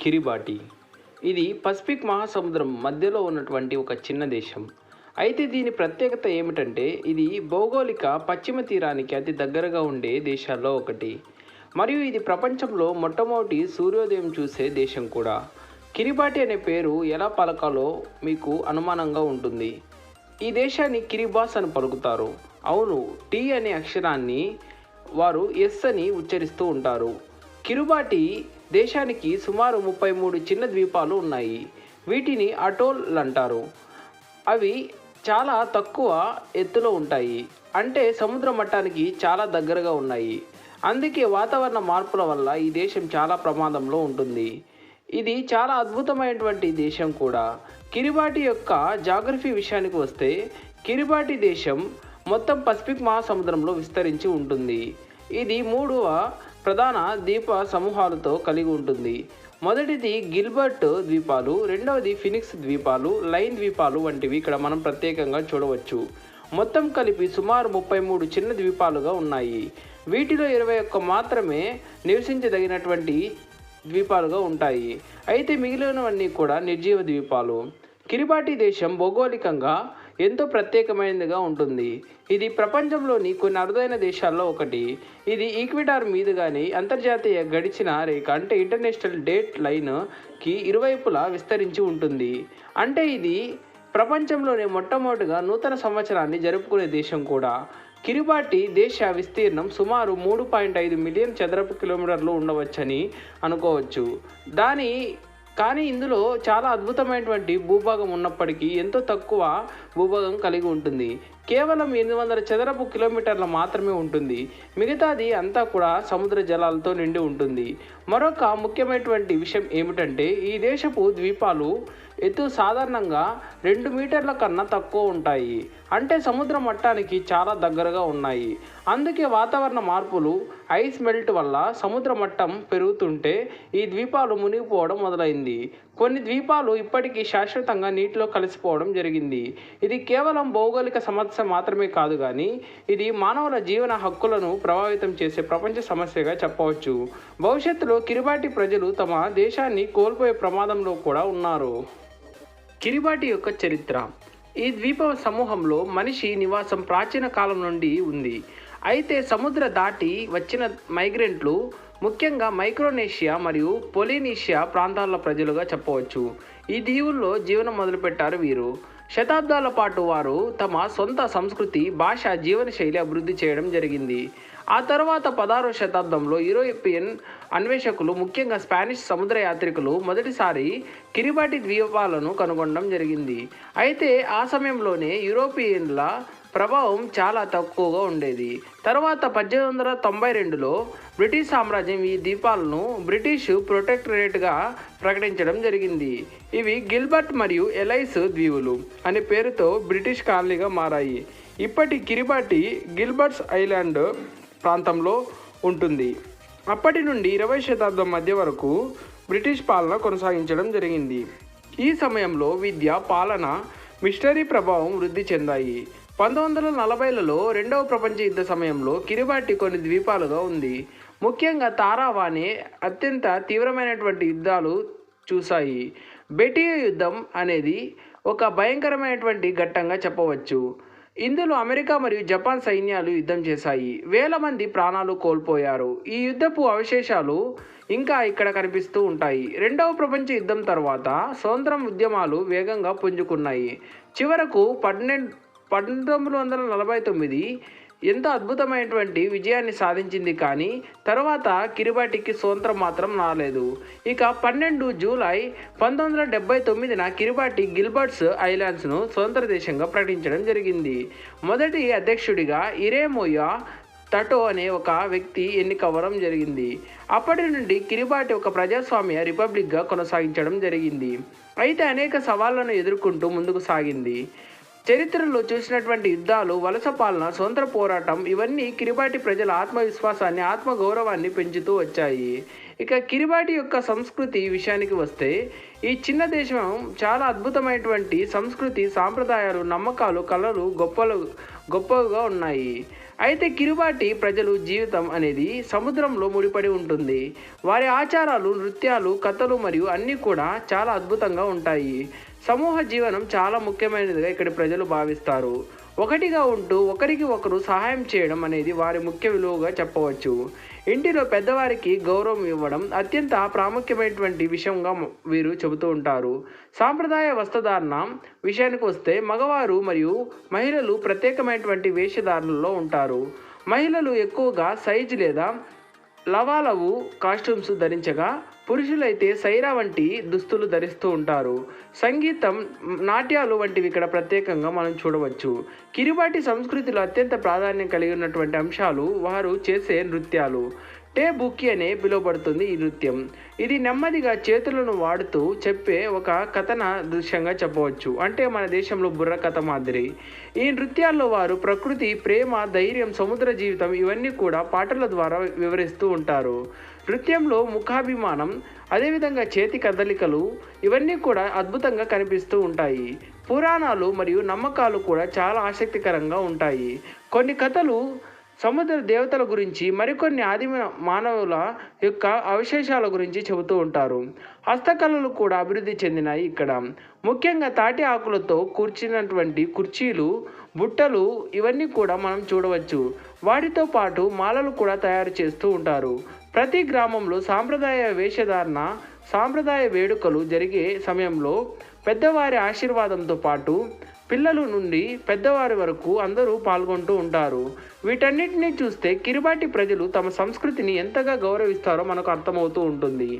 Kiribati. ఇది Pacific మహాసముద్రం మధ్యలో ఉన్నటువంటి ఒక చిన్న దేశం. అయితే దీని ప్రత్యేకత ఏమిటంటే ఇది భౌగోళిక పశ్చిమ తీరానికి అతి దగ్గరగా ఉండే దేశాల్లో ఒకటి. మరియు ఇది ప్రపంచంలో మొట్టమొదటి సూర్యోదయం చూసే దేశం కూడా. కిరిబాటి అనే పేరు ఎలా పలకాలో మీకు అనుమానంగా ఉంటుంది. ఈ దేశాన్ని కిరిబాస్ అని పలుకుతారు. అవును టీ అనే అక్షరాన్ని వారు ఎస్ అని ఉచ్చరిస్తూ ఉంటారు. కిరుబాటి దేశానికి సుమారు ముప్పై మూడు చిన్న ద్వీపాలు ఉన్నాయి. వీటిని అటోల్ అంటారు అవి చాలా తక్కువ ఎత్తులో ఉంటాయి. అంటే సముద్ర మట్టానికి చాలా దగ్గరగా ఉన్నాయి. అందుకే వాతావరణ మార్పుల వల్ల ఈ దేశం చాలా ప్రమాదంలో ఉంటుంది. ఇది చాలా అద్భుతమైనటువంటి దేశం కూడా. కిరిబాటి యొక్క జాగ్రఫీ విషయానికి వస్తే కిరిబాటి దేశం మొత్తం పసిఫిక్ మహాసముద్రంలో విస్తరించి ఉంటుంది. ఇది మూడవ ప్రధాన ద్వీప సమూహాలతో కలిగి ఉంటుంది. మొదటిది గిల్బర్ట్ ద్వీపాలు రెండవది ఫినిక్స్ ద్వీపాలు లైన్ ద్వీపాలు వంటివి ఇక్కడ మనం ప్రత్యేకంగా చూడవచ్చు. మొత్తం కలిపి సుమారు ముప్పై మూడు చిన్న ద్వీపాలుగా ఉన్నాయి. వీటిలో ఇరవై ఒక్క మాత్రమే నివసించదగినటువంటి ద్వీపాలుగా ఉంటాయి. అయితే మిగిలినవన్నీ కూడా నిర్జీవ ద్వీపాలు. కిరిబాటి దేశం భౌగోళికంగా ఎంతో ప్రత్యేకమైనదిగా ఉంటుంది. ఇది ప్రపంచంలోని కొన్ని అరుదైన దేశాల్లో ఒకటి. ఇది ఈక్విటార్ మీదుగానే అంతర్జాతీయ గడిచిన రేఖ అంటే ఇంటర్నేషనల్ డేట్ లైన్కి ఇరువైపులా విస్తరించి ఉంటుంది. అంటే ఇది ప్రపంచంలోనే మొట్టమొదటిగా నూతన సంవత్సరాన్ని జరుపుకునే దేశం కూడా. కిరిబాటి దేశ విస్తీర్ణం సుమారు మూడు పాయింట్ ఐదు మిలియన్ చదరపు కిలోమీటర్లు ఉండవచ్చని అనుకోవచ్చు. దాని కానీ ఇందులో చాలా అద్భుతమైనటువంటి భూభాగం ఉన్నప్పటికీ ఎంతో తక్కువ భూభాగం కలిగి ఉంటుంది. కేవలం ఎనిమిది వందల చదరపు కిలోమీటర్ల మాత్రమే ఉంటుంది. మిగతాది అంతా కూడా సముద్ర జలాలతో నిండి ఉంటుంది. మరొక ముఖ్యమైనటువంటి విషయం ఏమిటంటే ఈ దేశపు ద్వీపాలు ఎత్తు సాధారణంగా రెండు మీటర్ల కన్నా తక్కువ ఉంటాయి. అంటే సముద్ర మట్టానికి చాలా దగ్గరగా ఉన్నాయి. అందుకే వాతావరణ మార్పులు ఐస్ మెల్ట్ వల్ల సముద్ర మట్టం పెరుగుతుంటే ఈ ద్వీపాలు మునిగిపోవడం మొదలైంది. కొన్ని ద్వీపాలు ఇప్పటికీ శాశ్వతంగా నీటిలో కలిసిపోవడం జరిగింది. ఇది కేవలం భౌగోళిక సమస్య మాత్రమే కాదు కానీ ఇది మానవుల జీవన హక్కులను ప్రభావితం చేసే ప్రపంచ సమస్యగా చెప్పవచ్చు. భవిష్యత్తులో కిరిబాటి ప్రజలు తమ దేశాన్ని కోల్పోయే ప్రమాదంలో కూడా ఉన్నారు. కిరిబాటి యొక్క చరిత్ర. ఈ ద్వీప సమూహంలో మనిషి నివాసం ప్రాచీన కాలం నుండి ఉంది. అయితే సముద్ర దాటి వచ్చిన మైగ్రెంట్లు ముఖ్యంగా మైక్రోనేషియా మరియు పొలినేషియా ప్రాంతాల ప్రజలుగా చెప్పవచ్చు. ఈ దీవుల్లో జీవనం మొదలుపెట్టారు వీరు. శతాబ్దాల పాటు వారు తమ సొంత సంస్కృతి భాష జీవనశైలి అభివృద్ధి చేయడం జరిగింది. ఆ తర్వాత పదహారవ శతాబ్దంలో యూరోపియన్ అన్వేషకులు ముఖ్యంగా స్పానిష్ సముద్ర యాత్రికులు మొదటిసారి కిరిబాటి ద్వీపాలను కనుగొనడం జరిగింది. అయితే ఆ సమయంలోనే యూరోపియన్ల ప్రభావం చాలా తక్కువగా ఉండేది. తర్వాత పద్దెనిమిది వందల తొంభై రెండులో బ్రిటిష్ సామ్రాజ్యం ఈ ద్వీపాలను బ్రిటిష్ ప్రొటెక్టరేట్గా ప్రకటించడం జరిగింది. ఇవి గిల్బర్ట్ మరియు ఎలైస్ దీవులు అనే పేరుతో బ్రిటిష్ కాలనీగా మారాయి. ఇప్పటి కిరిబాటి గిల్బర్ట్స్ ఐలాండ్ ప్రాంతంలో ఉంటుంది. అప్పటి నుండి ఇరవై శతాబ్దం మధ్య వరకు బ్రిటిష్ పాలన కొనసాగించడం జరిగింది. ఈ సమయంలో విద్య పాలన మిషనరీ ప్రభావం వృద్ధి చెందాయి. పంతొమ్మిది వందల నలభైలలో రెండవ ప్రపంచ యుద్ధ సమయంలో కిరిబాటి కొన్ని ద్వీపాలుగా ఉంది. ముఖ్యంగా తారావాణి అత్యంత తీవ్రమైనటువంటి యుద్ధాలు చూశాయి. బెటియో యుద్ధం అనేది ఒక భయంకరమైనటువంటి ఘట్టంగా చెప్పవచ్చు. ఇందులో అమెరికా మరియు జపాన్ సైన్యాలు యుద్ధం చేశాయి. వేల మంది ప్రాణాలు కోల్పోయారు. ఈ యుద్ధపు అవశేషాలు ఇంకా ఇక్కడ కనిపిస్తూ ఉంటాయి. రెండవ ప్రపంచ యుద్ధం తర్వాత స్వతంత్రం ఉద్యమాలు వేగంగా పుంజుకున్నాయి. చివరకు పన్నెండు పంతొమ్మిది వందల నలభై తొమ్మిది ఎంతో అద్భుతమైనటువంటి విజయాన్ని సాధించింది కానీ తర్వాత కిరిబాటికి స్వతంత్రం మాత్రం రాలేదు. ఇక పన్నెండు జూలై పంతొమ్మిది వందల డెబ్బై తొమ్మిదిన కిరిబాటి గిల్బర్ట్స్ ఐలాండ్స్ను స్వతంత్ర దేశంగా ప్రకటించడం జరిగింది. మొదటి అధ్యక్షుడిగా ఇరేమోయా తటో అనే ఒక వ్యక్తి ఎన్నికవ్వడం జరిగింది. అప్పటి నుండి కిరిబాటి ఒక ప్రజాస్వామ్య రిపబ్లిక్గా కొనసాగించడం జరిగింది. అయితే అనేక సవాళ్ళను ఎదుర్కొంటూ ముందుకు సాగింది. చరిత్రలో చూసినటువంటి యుద్ధాలు వలస పాలన స్వతంత్ర పోరాటం ఇవన్నీ కిరిబాటి ప్రజల ఆత్మవిశ్వాసాన్ని ఆత్మగౌరవాన్ని పెంచుతూ వచ్చాయి. ఇక కిరిబాటి యొక్క సంస్కృతి విషయానికి వస్తే ఈ చిన్న దేశం చాలా అద్భుతమైనటువంటి సంస్కృతి సాంప్రదాయాలు నమ్మకాలు కళలు గొప్పలు గొప్పగా ఉన్నాయి. అయితే కిరుబాటి ప్రజలు జీవితం అనేది సముద్రంలో ముడిపడి ఉంటుంది. వారి ఆచారాలు నృత్యాలు కథలు మరియు అన్నీ కూడా చాలా అద్భుతంగా ఉంటాయి. సమూహ జీవనం చాలా ముఖ్యమైనదిగా ఇక్కడి ప్రజలు భావిస్తారు. ఒకటిగా ఉంటూ ఒకరికి ఒకరు సహాయం చేయడం అనేది వారి ముఖ్య విలువగా చెప్పవచ్చు. ఇంటిలో పెద్దవారికి గౌరవం ఇవ్వడం అత్యంత ప్రాముఖ్యమైనటువంటి విషయంగా వీరు చెబుతూ ఉంటారు. సాంప్రదాయ వస్త్రధారణ విషయానికి వస్తే మగవారు మరియు మహిళలు ప్రత్యేకమైనటువంటి వేషధారణలో ఉంటారు. మహిళలు ఎక్కువగా సైజ్ లేదా లవాలవు కాస్ట్యూమ్స్ ధరించగా పురుషులైతే సైరా వంటి దుస్తులు ధరిస్తూ ఉంటారు. సంగీతం నాట్యాలు వంటివి ఇక్కడ ప్రత్యేకంగా మనం చూడవచ్చు. కిరిబాటి సంస్కృతిలో అత్యంత ప్రాధాన్యం కలిగి ఉన్నటువంటి అంశాలు వారు చేసే నృత్యాలు. టే బుక్కి అనే పిలువబడుతుంది ఈ నృత్యం. ఇది నెమ్మదిగా చేతులను వాడుతూ చెప్పే ఒక కథన దృశ్యంగా చెప్పవచ్చు. అంటే మన దేశంలో బుర్ర కథ మాదిరి. ఈ నృత్యాల్లో వారు ప్రకృతి ప్రేమ ధైర్యం సముద్ర జీవితం ఇవన్నీ కూడా పాటల ద్వారా వివరిస్తూ ఉంటారు. నృత్యంలో ముఖాభిమానం అదేవిధంగా చేతి కదలికలు ఇవన్నీ కూడా అద్భుతంగా కనిపిస్తూ ఉంటాయి. పురాణాలు మరియు నమ్మకాలు కూడా చాలా ఆసక్తికరంగా ఉంటాయి. కొన్ని కథలు సముద్ర దేవతల గురించి మరికొన్ని ఆదిమ మానవుల యొక్క అవశేషాల గురించి చెబుతూ ఉంటారు. హస్తకళలు కూడా అభివృద్ధి చెందినాయి ఇక్కడ. ముఖ్యంగా తాటి ఆకులతో కూర్చినటువంటి కుర్చీలు బుట్టలు ఇవన్నీ కూడా మనం చూడవచ్చు. వాటితో పాటు మాలలు కూడా తయారు చేస్తూ ఉంటారు. ప్రతి గ్రామంలో సాంప్రదాయ వేషధారణ సాంప్రదాయ వేడుకలు జరిగే సమయంలో పెద్దవారి ఆశీర్వాదంతో పాటు పిల్లలు నుండి పెద్దవారి వరకు అందరూ పాల్గొంటూ ఉంటారు. వీటన్నిటిని చూస్తే కిరిబాటి ప్రజలు తమ సంస్కృతిని ఎంతగా గౌరవిస్తారో మనకు అర్థమవుతూ ఉంటుంది.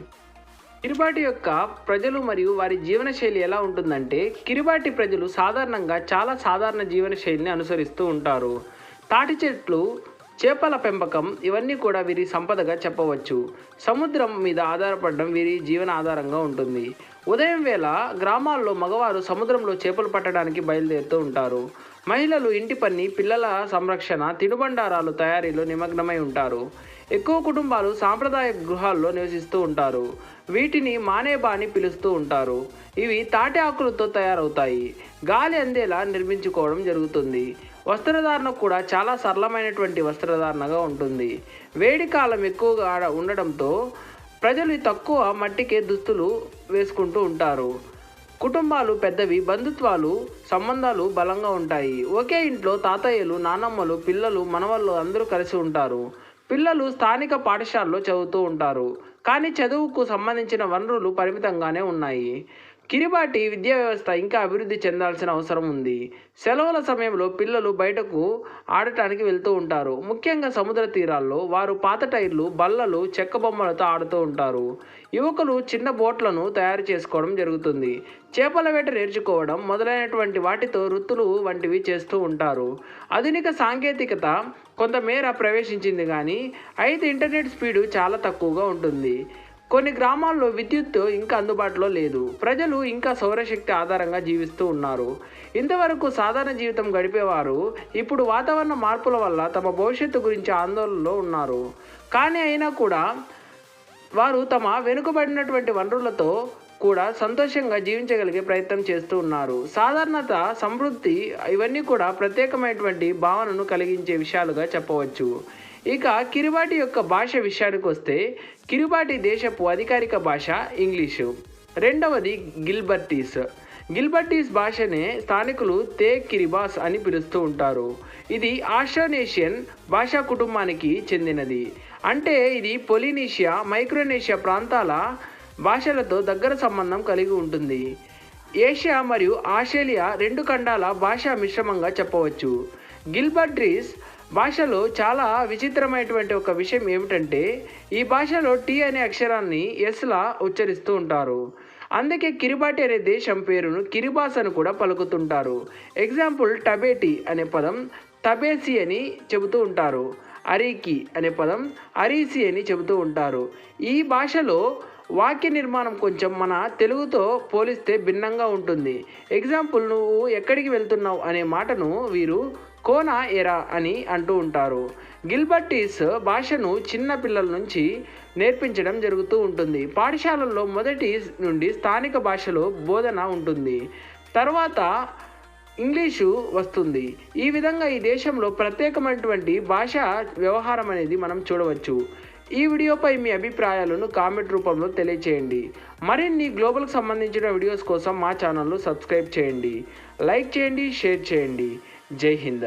కిరిబాటి యొక్క ప్రజలు మరియు వారి జీవనశైలి ఎలా ఉంటుందంటే కిరిబాటి ప్రజలు సాధారణంగా చాలా సాధారణ జీవనశైలిని అనుసరిస్తూ ఉంటారు. తాటి చెట్లు చేపల పెంపకం ఇవన్నీ కూడా వీరి సంపదగా చెప్పవచ్చు. సముద్రం మీద ఆధారపడడం వీరి జీవన ఆధారంగా ఉంటుంది. ఉదయం వేళ గ్రామాల్లో మగవారు సముద్రంలో చేపలు పట్టడానికి బయలుదేరుతూ ఉంటారు. మహిళలు ఇంటి పని పిల్లల సంరక్షణ తినుబండారాలు తయారీలో నిమగ్నమై ఉంటారు. ఎక్కువ కుటుంబాలు సాంప్రదాయ గృహాల్లో నివసిస్తూ ఉంటారు. వీటిని మానేబా అని పిలుస్తూ ఉంటారు. ఇవి తాటి ఆకులతో తయారవుతాయి. గాలి అందేలా నిర్మించుకోవడం జరుగుతుంది. వస్త్రధారణ కూడా చాలా సరళమైనటువంటి వస్త్రధారణగా ఉంటుంది. వేడి కాలం ఎక్కువగా ఉండడంతో ప్రజలు తక్కువ మట్టికే దుస్తులు వేసుకుంటూ ఉంటారు. కుటుంబాలు పెద్దవి బంధుత్వాలు సంబంధాలు బలంగా ఉంటాయి. ఒకే ఇంట్లో తాతయ్యలు నానమ్మలు పిల్లలు మనవళ్ళు అందరూ కలిసి ఉంటారు. పిల్లలు స్థానిక పాఠశాలలో చదువుతూ ఉంటారు. కానీ చదువుకు సంబంధించిన వనరులు పరిమితంగానే ఉన్నాయి. కిరిబాటి విద్యా వ్యవస్థ ఇంకా అభివృద్ధి చెందాల్సిన అవసరం ఉంది. సెలవుల సమయంలో పిల్లలు బయటకు ఆడటానికి వెళ్తూ ఉంటారు. ముఖ్యంగా సముద్ర తీరాల్లో వారు పాత టైర్లు బల్లలు చెక్క బొమ్మలతో ఆడుతూ ఉంటారు. యువకులు చిన్న బోట్లను తయారు చేసుకోవడం జరుగుతుంది. చేపల వేట నేర్చుకోవడం మొదలైనటువంటి వాటితో వృత్తులు వంటివి చేస్తూ ఉంటారు. ఆధునిక సాంకేతికత కొంతమేర ప్రవేశించింది కానీ అయితే ఇంటర్నెట్ స్పీడు చాలా తక్కువగా ఉంటుంది. కొన్ని గ్రామాల్లో విద్యుత్ ఇంకా అందుబాటులో లేదు. ప్రజలు ఇంకా సౌరశక్తి ఆధారంగా జీవిస్తూ ఉన్నారు. ఇంతవరకు సాధారణ జీవితం గడిపేవారు ఇప్పుడు వాతావరణ మార్పుల వల్ల తమ భవిష్యత్తు గురించి ఆందోళనలో ఉన్నారు. కానీ అయినా కూడా వారు తమ వెనుకబడినటువంటి వనరులతో కూడా సంతోషంగా జీవించగలిగే ప్రయత్నం చేస్తూ ఉన్నారు. సాధారణత సమృద్ధి ఇవన్నీ కూడా ప్రత్యేకమైనటువంటి భావనను కలిగించే విషయాలుగా చెప్పవచ్చు. ఇక కిరుబాటి యొక్క భాష విషయానికి వస్తే కిరుబాటి దేశపు అధికారిక భాష ఇంగ్లీషు. రెండవది గిల్బర్టీస్. గిల్బర్టీస్ భాషనే స్థానికులు తే కిరిబాస్ అని పిలుస్తూ ఉంటారు. ఇది ఆస్ట్రోనేషియన్ భాషా కుటుంబానికి చెందినది. అంటే ఇది పొలినేషియా మైక్రోనేషియా ప్రాంతాల భాషలతో దగ్గర సంబంధం కలిగి ఉంటుంది. ఏషియా మరియు ఆస్ట్రేలియా రెండు ఖండాల భాషా మిశ్రమంగా చెప్పవచ్చు. గిల్బర్ట్రీస్ భాషలో చాలా విచిత్రమైనటువంటి ఒక విషయం ఏమిటంటే ఈ భాషలో టీ అనే అక్షరాన్ని ఎస్లా ఉచ్చరిస్తూ ఉంటారు. అందుకే కిరిబాటి అనే దేశం పేరును కిరిబాస్ అని కూడా పలుకుతుంటారు. ఎగ్జాంపుల్ టబేటి అనే పదం తబేసి అని చెబుతూ ఉంటారు. అరీకి అనే పదం అరీసి అని చెబుతూ ఉంటారు. ఈ భాషలో వాక్య నిర్మాణం కొంచెం మన తెలుగుతో పోలిస్తే భిన్నంగా ఉంటుంది. ఎగ్జాంపుల్ నువ్వు ఎక్కడికి వెళ్తున్నావు అనే మాటను వీరు కోనా ఎరా అని అంటూ ఉంటారు. గిల్బర్టీస్ భాషను చిన్న పిల్లల నుంచి నేర్పించడం జరుగుతూ ఉంటుంది. పాఠశాలల్లో మొదటి నుండి స్థానిక భాషలో బోధన ఉంటుంది. తర్వాత ఇంగ్లీషు వస్తుంది. ఈ విధంగా ఈ దేశంలో ప్రత్యేకమైనటువంటి భాషా వ్యవహారం అనేది మనం చూడవచ్చు. ఈ వీడియోపై మీ అభిప్రాయాలను కామెంట్ రూపంలో తెలియచేయండి. మరిన్ని గ్లోబల్కి సంబంధించిన వీడియోస్ కోసం మా ఛానల్ను సబ్స్క్రైబ్ చేయండి. లైక్ చేయండి షేర్ చేయండి. जय हिंद।